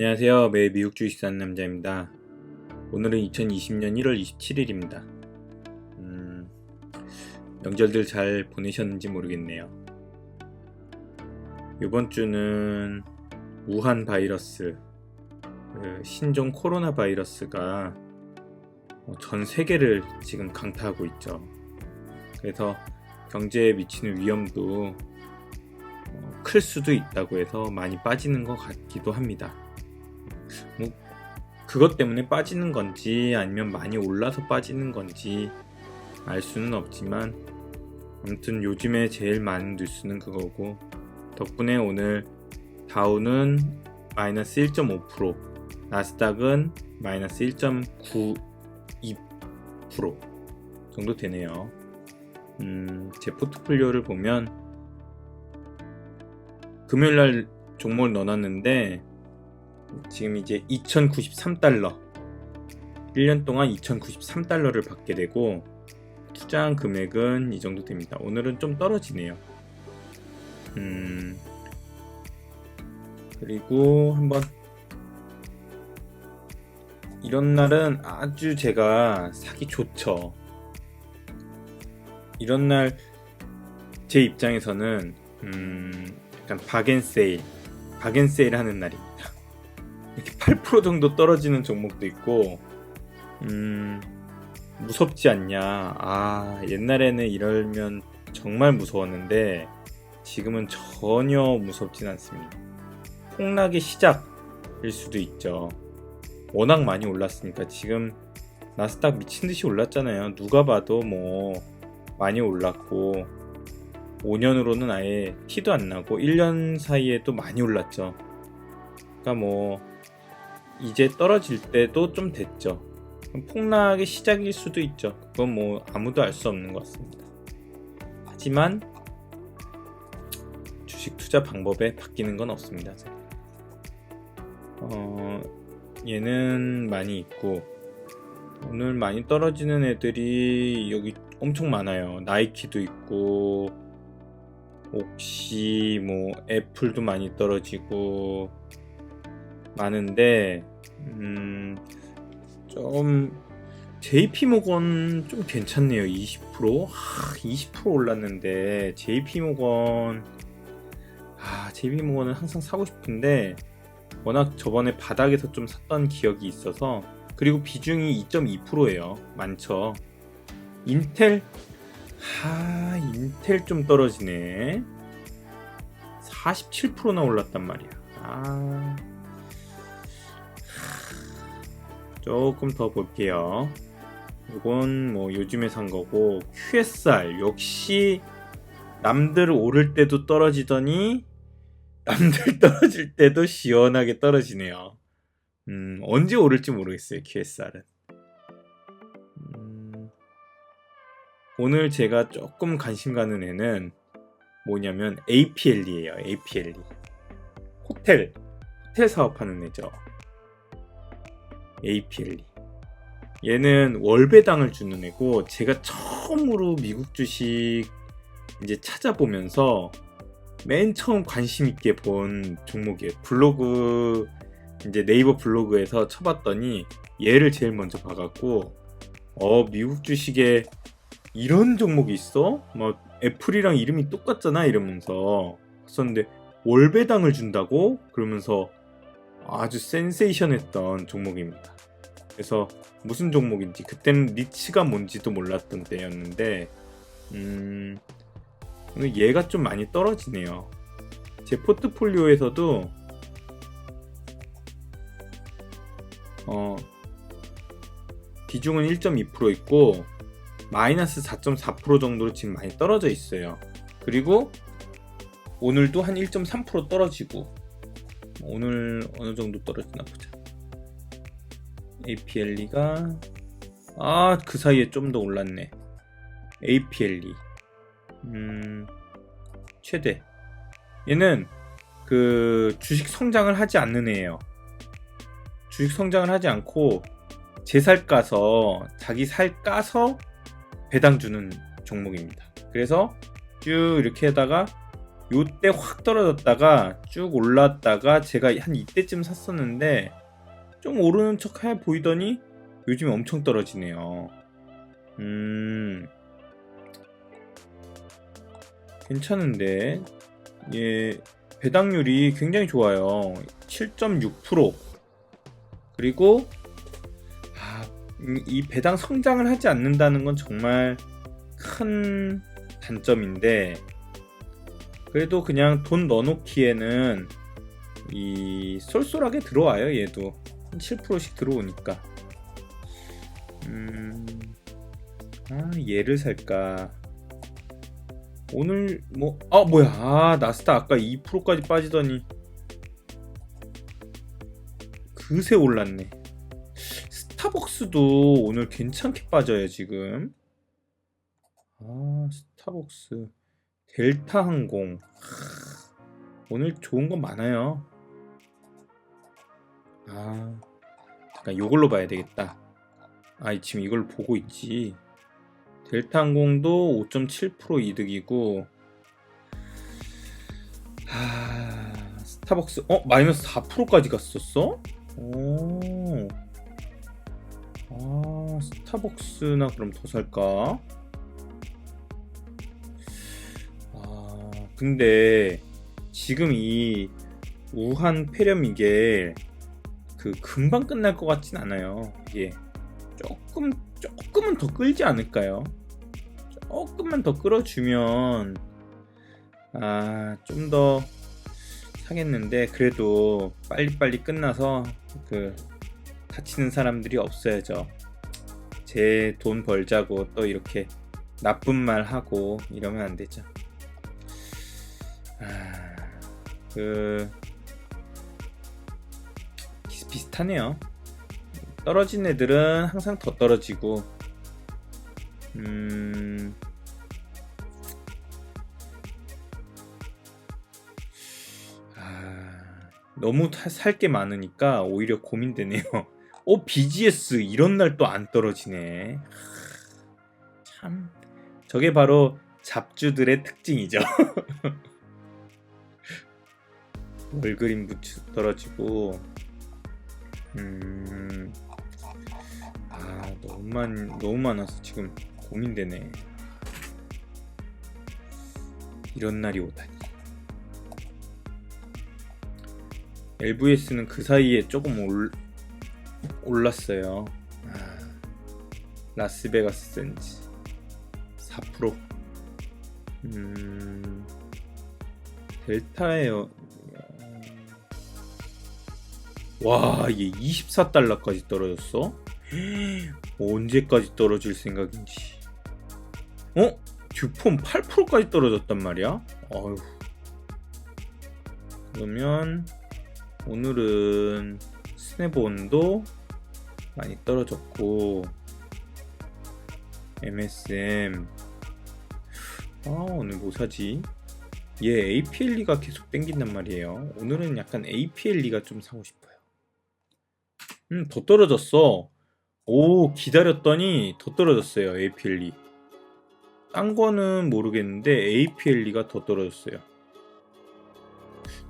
안녕하세요. 매일 미국 주식 사는 남자입니다. 오늘은 2020년 1월 27일입니다. 음, 명절들 잘 보내셨는지 모르겠네요. 이번 주는 우한 바이러스, 그 신종 코로나 바이러스가 어, 전 세계를 지금 강타하고 있죠. 그래서 경제에 미치는 위험도 어, 클 수도 있다고 해서 많이 빠지는 것 같기도 합니다. 뭐 그것 때문에 빠지는 건지 아니면 많이 올라서 빠지는 건지 알 수는 없지만 아무튼 요즘에 제일 많은 뉴스는 그거고 덕분에 오늘 다우는 마이너스 1.5% 나스닥은 마이너스 1.92% 정도 되네요. 음, 제 포트폴리오를 보면 금요일날 종목을 넣어놨는데 지금 이제 2093달러 1년 동안 2093달러를 받게 되고 투자한 금액은 이 정도 됩니다. 오늘은 좀 떨어지네요. 음 그리고 한번 이런 날은 아주 제가 사기 좋죠. 이런 날 제 입장에서는 음 약간 바겐세일 바겐세일 하는 날입니다. 이렇게 8% 정도 떨어지는 종목도 있고, 음, 무섭지 않냐. 아, 옛날에는 이러면 정말 무서웠는데, 지금은 전혀 무섭진 않습니다. 폭락의 시작일 수도 있죠. 워낙 많이 올랐으니까 지금 나스닥 미친 듯이 올랐잖아요. 누가 봐도 뭐 많이 올랐고 5년으로는 아예 티도 안 나고 1년 사이에도 많이 올랐죠. 그러니까 뭐 이제 떨어질 때도 좀 됐죠. 폭락의 시작일 수도 있죠. 그건 뭐 아무도 알 수 없는 것 같습니다. 하지만 주식 투자 방법에 바뀌는 건 없습니다. 어, 얘는 많이 있고 오늘 많이 떨어지는 애들이 여기 엄청 많아요. 나이키도 있고 옥시 뭐 애플도 많이 떨어지고 많은데 음, 좀 JP모건 좀 괜찮네요. 20% 하, 20% 올랐는데 JP모건 아 JP모건은 항상 사고 싶은데 워낙 저번에 바닥에서 좀 샀던 기억이 있어서 그리고 비중이 2.2%예요. 많죠. 인텔 하 인텔 좀 떨어지네. 47%나 올랐단 말이야. 아 조금 더 볼게요. 이건 뭐 요즘에 산 거고 QSR 역시 남들 오를 때도 떨어지더니 남들 떨어질 때도 시원하게 떨어지네요. 음, 언제 오를지 모르겠어요, QSR은. 음, 오늘 제가 조금 관심 가는 애는 뭐냐면 APL이에요, APL. 호텔, 호텔 사업하는 애죠. APL. 얘는 월배당을 주는 애고 제가 처음으로 미국 주식 이제 찾아보면서 맨 처음 관심 있게 본 종목이에요. 블로그 이제 네이버 블로그에서 쳐봤더니 얘를 제일 먼저 봐갖고 어 미국 주식에 이런 종목이 있어? 막 애플이랑 이름이 똑같잖아 이러면서 봤었는데 월배당을 준다고 그러면서 아주 센세이션했던 종목입니다. 그래서 무슨 종목인지 그때는 리치가 뭔지도 몰랐던 때였는데 음 오늘 얘가 좀 많이 떨어지네요. 제 포트폴리오에서도 어 비중은 1.2% 있고 마이너스 4.4% 정도로 지금 많이 떨어져 있어요. 그리고 오늘도 한 1.3% 떨어지고 오늘 어느 정도 떨어지나 보자. APLE가 아 그 사이에 좀 더 올랐네. APLE 음 최대 얘는 그 주식 성장을 하지 않는 애예요. 주식 성장을 하지 않고 제살 까서 자기 살 까서 배당 주는 종목입니다. 그래서 쭉 이렇게 하다가 요때 확 떨어졌다가 쭉 올랐다가 제가 한 이때쯤 샀었는데 좀 오르는 척 해 보이더니 요즘 엄청 떨어지네요. 음, 괜찮은데 예 배당률이 굉장히 좋아요. 7.6% 그리고 아, 이- 이 배당 성장을 하지 않는다는 건 정말 큰 단점인데 그래도 그냥 돈 넣어놓기에는 이 쏠쏠하게 들어와요 얘도. 한 7%씩 들어오니까. 음, 아 얘를 살까? 오늘 뭐 아 뭐야. 아 나스닥 아까 2%까지 빠지더니. 그새 올랐네. 스타벅스도 오늘 괜찮게 빠져요 지금. 아 스타벅스 델타 항공 하, 오늘 좋은 건 많아요 아 잠깐 요걸로 봐야 되겠다 아 지금 이걸 보고 있지 델타 항공도 5.7% 이득이고 아 스타벅스 어 마이너스 4%까지 갔었어? 오. 아 스타벅스나 그럼 더 살까? 근데 지금 이 우한 폐렴 이게 그 금방 끝날 것 같진 않아요. 이게 조금 조금은 더 끌지 않을까요? 조금만 더 끌어주면 아 좀더 사겠는데 그래도 빨리빨리 끝나서 그 다치는 사람들이 없어야죠. 제 돈 벌자고 또 이렇게 나쁜 말 하고 이러면 안 되죠. 그 비슷비슷하네요. 떨어진 애들은 항상 더 떨어지고, 음, 아, 너무 살 게 많으니까 오히려 고민되네요. 어, BGS 이런 날 또 안 떨어지네. 하, 참, 저게 바로 잡주들의 특징이죠. 월그린 부츠 떨어지고, 음, 아, 너무 많, 너무 많아서 지금 고민되네. 이런 날이 오다니. LVS는 그 사이에 조금 올, 올랐어요. 아, 라스베가스 센지 4%. 음, 델타에요. 와, 얘 24달러까지 떨어졌어? 언제까지 떨어질 생각인지. 어? 듀폰 8%까지 떨어졌단 말이야? 어휴. 그러면 오늘은 스네본도 많이 떨어졌고 MSM 아 오늘 뭐 사지? 얘 APLE가 계속 땡긴단 말이에요. 오늘은 약간 APLE가 좀 사고 싶어요. 음, 더 떨어졌어. 오, 기다렸더니 더 떨어졌어요, APLE. 딴 거는 모르겠는데 APLE가 더 떨어졌어요.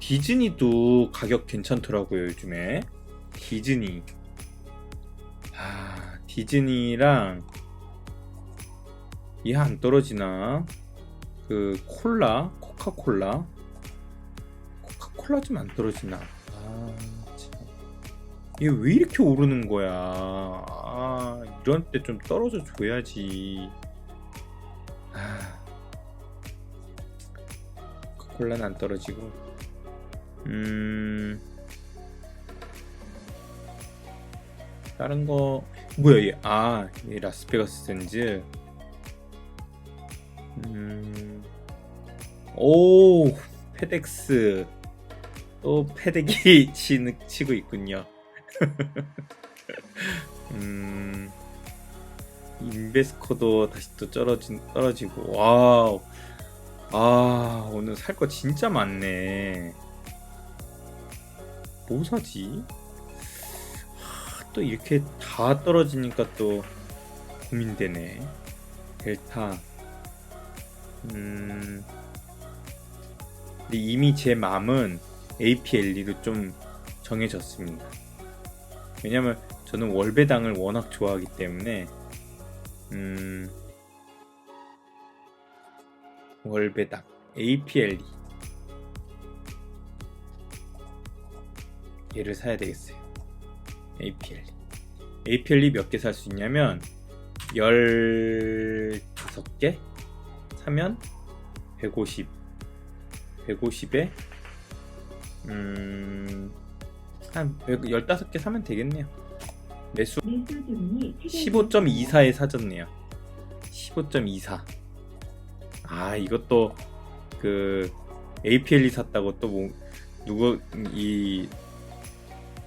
디즈니도 가격 괜찮더라고요, 요즘에. 디즈니. 아, 디즈니랑 얘 안 떨어지나? 그 콜라, 코카콜라. 코카콜라 좀 안 떨어지나? 얘 왜 이렇게 오르는 거야? 아, 이런 때 좀 떨어져 줘야지. 아, 코카콜라는 안 떨어지고. 음, 다른 거 뭐야 얘? 아, 얘 라스베가스 샌즈. 음, 오, 페덱스. 또 패덱이 치는, 치고 있군요. 음, 인베스코도 다시 또 떨어진, 떨어지고, 와우. 아, 오늘 살 거 진짜 많네. 뭐 사지? 하, 또 이렇게 다 떨어지니까 또 고민되네. 델타. 음, 근데 이미 제 마음은 APLE로 좀 정해졌습니다. 왜냐면 저는 월배당을 워낙 좋아하기 때문에 음 월배당 APLE 얘를 사야 되겠어요. APLE APLE 몇 개 살 수 있냐면 15개 사면 150 150에 음, 한 15개 사면 되겠네요. 매수 15.24에 사졌네요. 15.24. 아, 이것도 그 APL이 샀다고 또 뭐 누구 이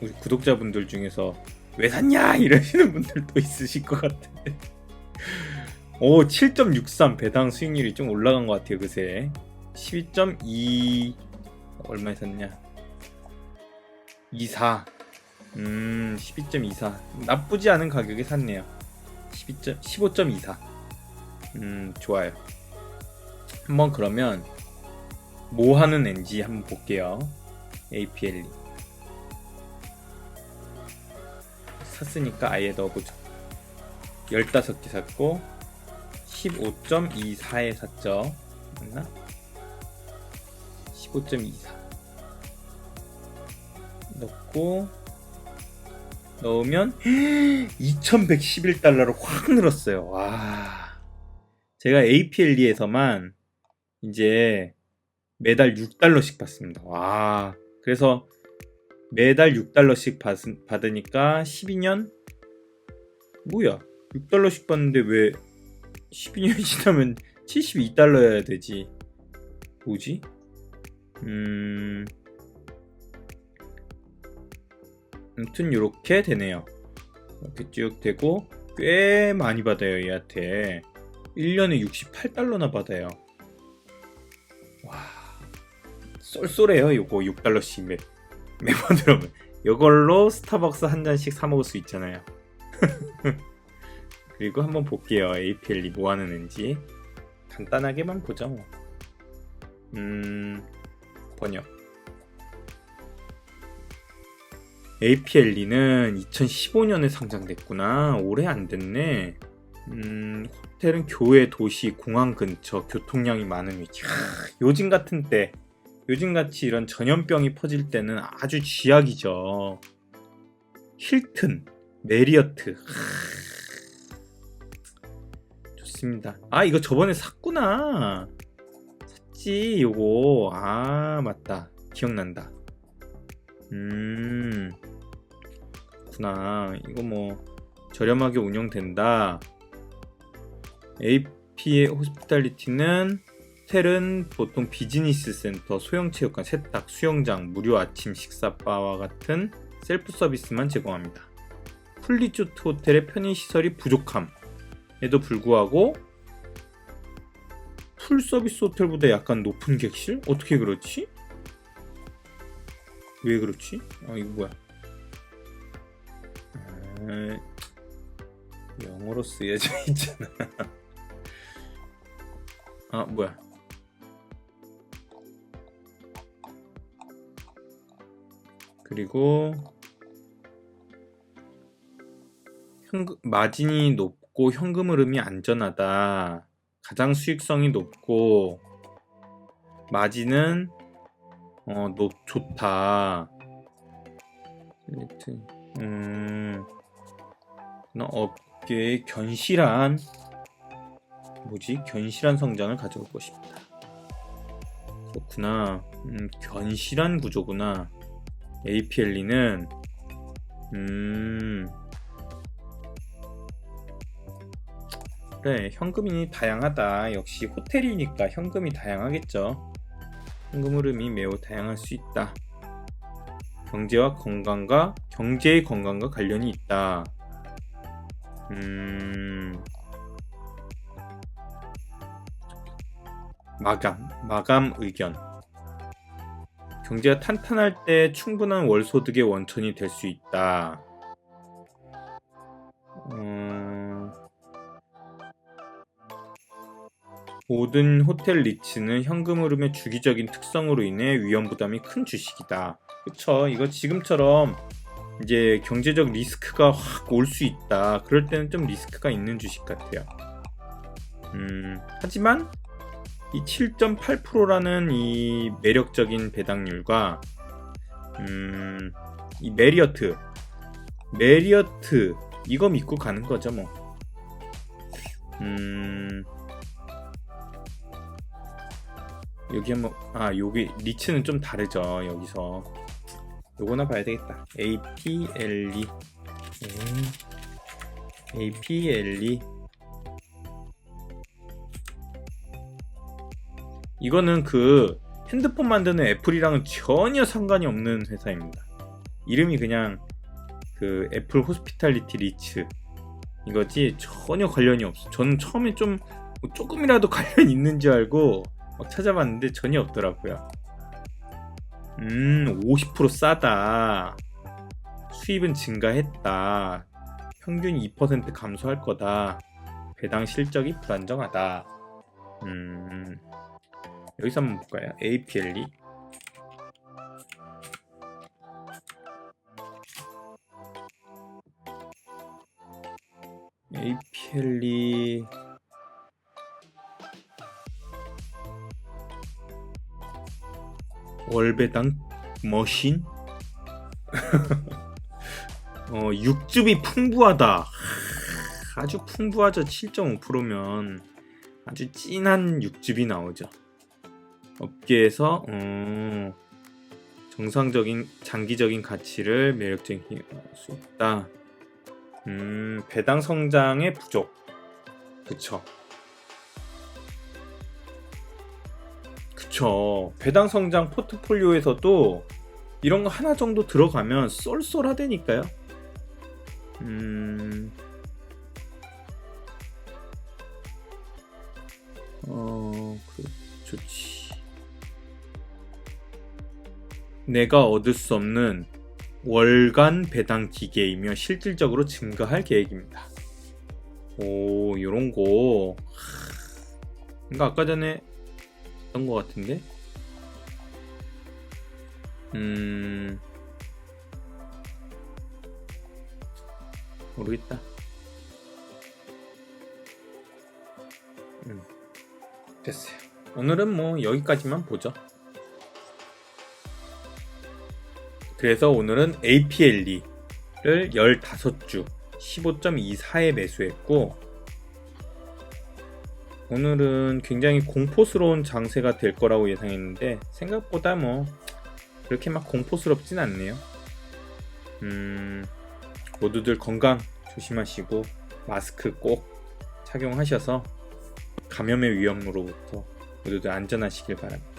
우리 구독자분들 중에서 왜 샀냐 이러시는 분들도 있으실 것 같은데. 오, 7.63 배당 수익률이 좀 올라간 것 같아요, 그새. 12.2 얼마에 샀냐? 24. 음, 12.24. 나쁘지 않은 가격에 샀네요. 12. 15.24. 음, 좋아요. 한번 그러면 뭐 하는 앤지 한번 볼게요. APLE. 샀으니까 아예 넣어보죠. 15개 샀고 15.24에 샀죠. 맞나? 15.24 넣고 넣으면 2111달러로 확 늘었어요. 와. 제가 APLE에서만 이제 매달 6달러씩 받습니다. 와. 그래서 매달 6달러씩 받, 받으니까 12년 뭐야? 6달러씩 받는데 왜 12년이 지나면 72달러여야 되지? 뭐지? 음. 아무튼 이렇게 되네요. 이렇게 쭉 되고 꽤 많이 받아요 얘한테 1년에 68달러나 받아요. 와 쏠쏠해요 요거 6달러씩 매, 매번 들어오면 이걸로 스타벅스 한 잔씩 사 먹을 수 있잖아요. 그리고 한번 볼게요 APL이 뭐 하는 앤지 간단하게만 보죠. 뭐. 음 번역 APLE는 2015년에 상장됐구나. 올해 안 됐네. 음, 호텔은 교회, 도시, 공항 근처, 교통량이 많은 위치. 하, 요즘 같은 때, 요즘 같이 이런 전염병이 퍼질 때는 아주 쥐약이죠. 힐튼, 메리어트. 하, 좋습니다. 아, 이거 저번에 샀구나. 샀지, 요거. 아, 맞다. 기억난다. 음. 그렇구나. 이거 뭐 저렴하게 운영된다. AP의 호스피탈리티는 호텔은 보통 비즈니스 센터, 소형 체육관, 세탁, 수영장, 무료 아침 식사 바와 같은 셀프 서비스만 제공합니다. 풀리조트 호텔의 편의 시설이 부족함에도 불구하고 풀 서비스 호텔보다 약간 높은 객실? 어떻게 그렇지? 왜 그렇지? 아 이거 뭐야? 아, 영어로 쓰여져 있잖아. 아 뭐야? 그리고 현금 마진이 높고 현금 흐름이 안전하다. 가장 수익성이 높고 마진은 어, 높 좋다. 음, 나 업계의 견실한 뭐지? 견실한 성장을 가져올 것입니다. 그렇구나. 음, 견실한 구조구나. APLE는 음. 그래, 현금이 다양하다. 역시 호텔이니까 현금이 다양하겠죠. 현금 흐름이 매우 다양할 수 있다. 경제와 건강과 경제의 건강과 관련이 있다. 음... 마감, 마감 의견. 경제가 탄탄할 때 충분한 월소득의 원천이 될 수 있다. 음... 모든 호텔 리츠는 현금 흐름의 주기적인 특성으로 인해 위험 부담이 큰 주식이다. 그쵸? 이거 지금처럼 이제 경제적 리스크가 확 올 수 있다. 그럴 때는 좀 리스크가 있는 주식 같아요. 음, 하지만 이 7.8%라는 이 매력적인 배당률과 음, 이 메리어트, 메리어트 이거 믿고 가는 거죠 뭐. 음, 여기 한번 아 여기 리츠는 좀 다르죠 여기서 요거나 봐야 되겠다. APLE 음, APLE 이거는 그 핸드폰 만드는 애플이랑은 전혀 상관이 없는 회사입니다. 이름이 그냥 그 애플 호스피탈리티 리츠. 이거지 전혀 관련이 없어. 저는 처음에 좀 조금이라도 관련 있는 줄 알고 막 찾아봤는데 전혀 없더라고요. 음, 50% 싸다. 수입은 증가했다. 평균 2% 감소할 거다. 배당 실적이 불안정하다. 음, 여기서 한번 볼까요? APLE. APLE 월배당 머신? 어, 육즙이 풍부하다. 아주 풍부하죠. 7.5%면 아주 진한 육즙이 나오죠. 업계에서 어, 정상적인 장기적인 가치를 매력적인 수 있다. 음, 배당 성장의 부족. 그쵸 그쵸. 배당 성장 포트폴리오에서도 이런 거 하나 정도 들어가면 쏠쏠하다니까요. 음. 어, 그, 좋지. 내가 얻을 수 없는 월간 배당 기계이며 실질적으로 증가할 계획입니다. 오, 요런 거. 그러니까 아까 전에 했던 것 같은데? 음 모르겠다. 음 됐어요. 오늘은 뭐 여기까지만 보죠. 그래서 오늘은 APLE를 15주 15.24에 매수했고 오늘은 굉장히 공포스러운 장세가 될 거라고 예상했는데 생각보다 뭐 그렇게 막 공포스럽진 않네요. 음, 모두들 건강 조심하시고 마스크 꼭 착용하셔서 감염의 위험으로부터 모두들 안전하시길 바랍니다.